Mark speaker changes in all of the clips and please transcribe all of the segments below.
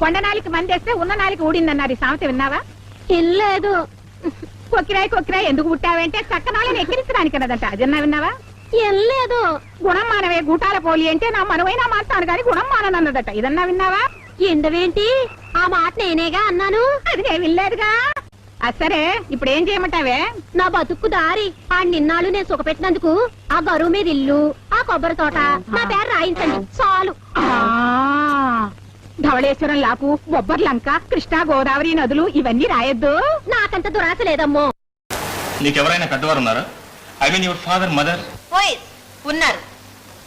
Speaker 1: కొండ నాలికి మందేస్తే ఉన్న నాలికి ఊడిందన్నారు. ఈ సామెత విన్నావా?
Speaker 2: ఇల్లేదు.
Speaker 1: కొక్కిరాయి కొక్కిరాయి ఎందుకు పుట్టావంటే చక్కనాలని ఎక్కిరించడానికి కదట అదన్నా విన్నావా?
Speaker 2: ఇల్లేదు
Speaker 1: గుణం మానవే గూటాల పోలి అంటే నా మనవైనా మాట్లాడు కానీ గుణం మాననన్నదట. ఇదన్నా విన్నావా?
Speaker 2: ఎండవేంటి ఆ మాట నేనేగా అన్నాను?
Speaker 1: అది నేను వినలేదుగా. అది సరే ఇప్పుడు ఏం చేయమంటావే?
Speaker 2: నా బతుక్కు దారి ఆ నిన్నాళ్ళు నేను సుఖపెట్టినందుకు ఆ గరువు మీద ఇల్లు ఆ కొబ్బరి తోట నా పేరు రాయించండి. చాలు.
Speaker 1: ఆ ధవళేశ్వరం లాకు బొబ్బర్లంక కృష్ణా గోదావరి నదులు ఇవన్నీ రాయొద్దు.
Speaker 2: నాకంత దురాశ లేదమ్మో.
Speaker 3: నీకెవరైనా పెద్దవారు ఉన్నారా I mean your father mother
Speaker 4: ఓయ్ ఉన్నారు.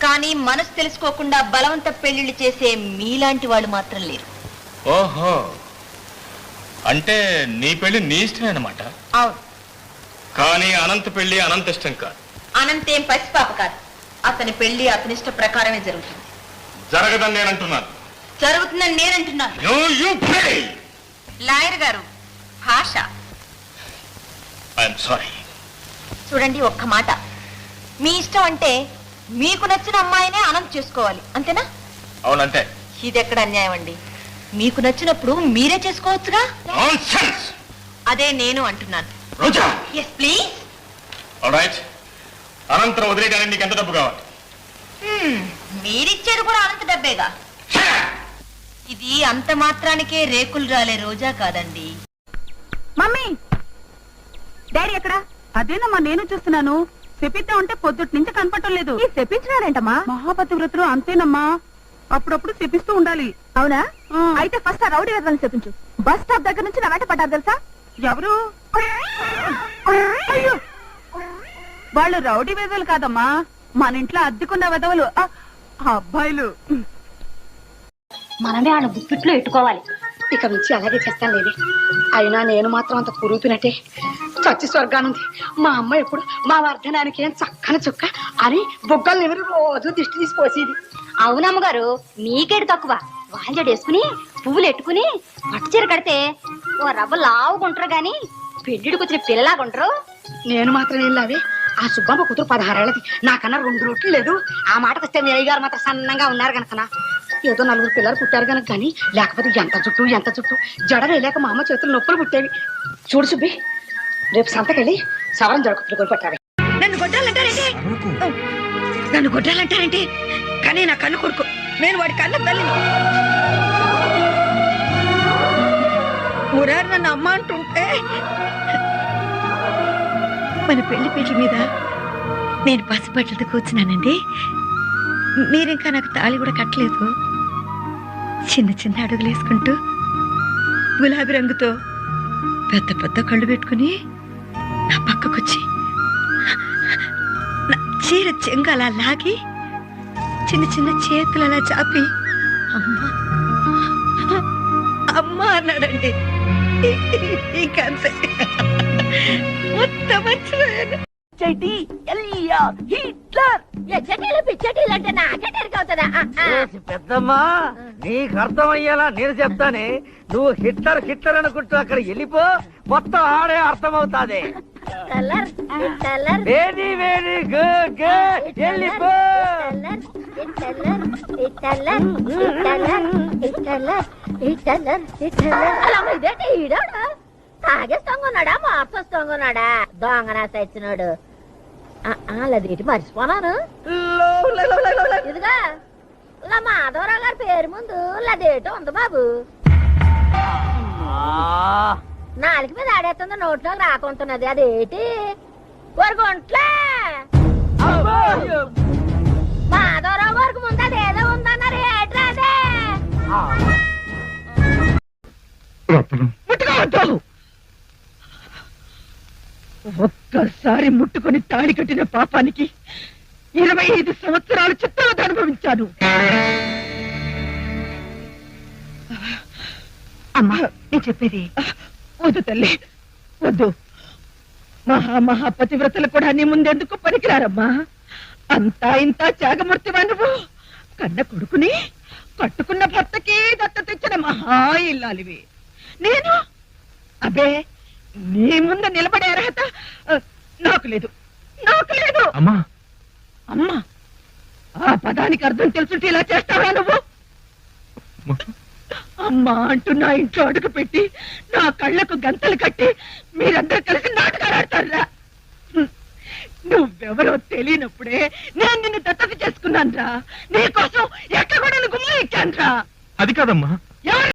Speaker 4: కానీ మనసు తెలుసుకోకుండా బలవంత పెళ్ళిళ్ళు చేసే మీలాంటి వాళ్ళు మాత్రం లేరు.
Speaker 3: ఓహో. అంటే నీ పెళ్ళి నీ ఇష్టమే అన్నమాట?
Speaker 4: అవును.
Speaker 3: కానీ అనంత పెళ్ళి అనంత ఇష్టం కాదు.
Speaker 4: అనంతేం పసిపాప కాదు. అతని పెళ్ళి అతని ఇష్ట ప్రకారమే జరుగుతుంది.
Speaker 3: జరగదని నేను అంటున్నాను.
Speaker 4: జరుగుతుందని నేనంటున్నాను! లాయర్ గారు భాష. చూడండి ఒక్క మాట. మీ ఇష్టం అంటే మీకు నచ్చిన అమ్మాయినే అనంత చేసుకోవాలి. అంతేనా?
Speaker 3: అవునంటే
Speaker 4: ఇది ఎక్కడ అన్యాయం అండి? మీకు నచ్చినప్పుడు మీరే చేసుకోవచ్చుగా! అదే నేను అంటున్నాను.
Speaker 3: రోజా
Speaker 4: ఎస్ ప్లీజ్
Speaker 3: అనంతరం వదిలేయడానికి నీకు ఎంత డబ్బు కావాలి?
Speaker 4: మీరిచ్చేది కూడా అనంత డబ్బేగా. ఇది అంత మాత్రానికే రేకులు రాలే రోజా కాదండి.
Speaker 1: మమ్మీ! డాడీ ఎక్కడ? అదేనమ్మా నేను చూస్తున్నాను. చెప్పిద్దాం ఉంటే పొద్దుటి నుంచి కనపడటం లేదు. చెప్పించినాడంటమ్మా మహాపతి వ్రతులు అంతేనమ్మా. అప్పుడప్పుడు చెప్పిస్తూ ఉండాలి. అవునా? అయితే ఫస్ట్ ఆ రౌడీ వెదలని చెప్పించు బస్ స్టాప్ దగ్గర నుంచి నా వెంట పడ్డారు తెలుసా? ఎవరు? అయ్యో! వాళ్ళు రౌడీ వెదలు కాదమ్మా. మన ఇంట్లో అద్దెకున్న వెదవలు. ఆ, ఆ అబ్బాయిలు.
Speaker 2: మనమే ఆడ గుప్పిట్లో ఎట్టుకోవాలి
Speaker 5: ఇక నుంచి అలాగే చేస్తాను లేదే అయినా నేను మాత్రం అంత కురుతున్నట్టే చచ్చి స్వర్గానుంది మా అమ్మ ఎప్పుడు మా వర్ధనానికి ఏం చక్కని చుక్క అని బొగ్గలు ఎవరు రోజు దిష్టి తీసి పోసేది.
Speaker 2: అవునమ్మగారు మీకేడు తక్కువ. వాంజడు వేసుకుని పువ్వులు ఎట్టుకుని పట్టు చీర కడితే ఓ రవ్వ లావుకుంటారు గాని పెళ్ళిడికి వచ్చిన పిల్లలాగుంటారు
Speaker 5: నేను మాత్రం వెళ్ళావే ఆ సుబ్బమ్మ కూతురు పదహారేళ్ళది. నాకన్నా రెండు రొట్లు లేదు. ఆ మాటకు వస్తే మీ అయ్యగారు మాత్రం సన్నంగా ఉన్నారు కనుకనా. ఏదో నలుగురు పిల్లలు పుట్టారు కనుక కానీ లేకపోతే ఎంత చుట్టూ ఎంత చుట్టూ. జడ వేయలేక మా అమ్మ చేతులు నొప్పులు పుట్టేవి. చూడు సుబ్బి రేపు సంతకెళ్ళి సవరం జడకుట్లు కొని పట్టాలి నన్ను కొట్టాలంటారేంటి? నన్ను కొట్టాలంటారేంటి? కానీ నా కన్ను కొడుకు. నేను వాడి కన్న తల్లిని. ఊరారు నన్ను అమ్మ అంటుంటే మన పెళ్ళి పీటల మీద నేను పసిబట్టలతో కూర్చున్నానండి. మీరింకా నాకు తాళి కూడా కట్టలేదు. చిన్న చిన్న అడుగులు వేసుకుంటూ గులాబీ రంగుతో పెద్ద పెద్ద కళ్ళు పెట్టుకుని నా పక్కకొచ్చి నా చీర చెంగు అలా లాగి చిన్న చిన్న చేతులు అలా చాపి అమ్మా అమ్మా అన్నాడండి. ఇంకంతే మొత్తం మర్చిపోయాను.
Speaker 2: ఎచ్చటీలు పిచ్చటీలు అంటే నాకే అవుతుందా?
Speaker 6: ఏసి పెద్దమ్మా నీకు అర్థమయ్యేలా నేను చెప్తానే. నువ్వు హిట్లర్ హిట్లర్ అనుకుంటూ అక్కడ వెళ్ళిపో మొత్తం ఆడే అర్థమవుతాది. వెరీ వెరీ గుడ్ గుడ్ వెళ్ళిపో.
Speaker 2: తాగేస్తాన్నాడా మార్చేస్తాన్నాడా దొంగనా తెచ్చినాడు అదేటి మర్చిపోనాను. ఇదిగా ఇలా మాధవరావు గారి పేరు ముందు లదేటో ఉంది బాబు. నాలుగు మీద ఆడేస్తుంది నోట్లోకి రాకుంటున్నది. అదేటి? గుంట్లే! మాధవరావు గారికి ముందు అదేదో ఉందన్నారు ఏట్రా అదే?
Speaker 5: ముట్టుకోవద్దు ఒక్కసారి ముట్టుకొని తాడి కట్టిన పాపానికి ఇరవై ఐదు సంవత్సరాలు చిత్రవత అనుభవించాను. అమ్మా నేను చెప్పేది వద్దు తల్లి వద్దు. మహా మహా పతివ్రతలు కూడా నీ ముందెందుకు పనికిరారమ్మా? అంతా ఇంత త్యాగమూర్తివా నువ్వు? కన్న కొడుకుని కట్టుకున్న భర్తకి దత్త తెచ్చిన మహా ఇల్లాలివి. నేను? అబే నీ ముందు నిలబడే అర్హత నాకు లేదు. నాకు లేదు.
Speaker 3: అమ్మా.
Speaker 5: అమ్మా ఆ పదానికి అర్థం తెలుసుంటే ఇలా చేస్తావా నువ్వు?
Speaker 7: అమ్మా. అంటూ నా ఇంట్లో అడుగు పెట్టి నా కళ్ళకు గంతలు కట్టి మీరందరూ కలిసి నాటకాలు ఆడతారా. నువ్వెవరో తెలియనప్పుడే నేను నిన్ను దత్తత చేసుకున్నాను రా నీకోసం ఎక్కడ కూడా గుమ్మ ఎక్కాను రా
Speaker 8: అది కాదమ్మా.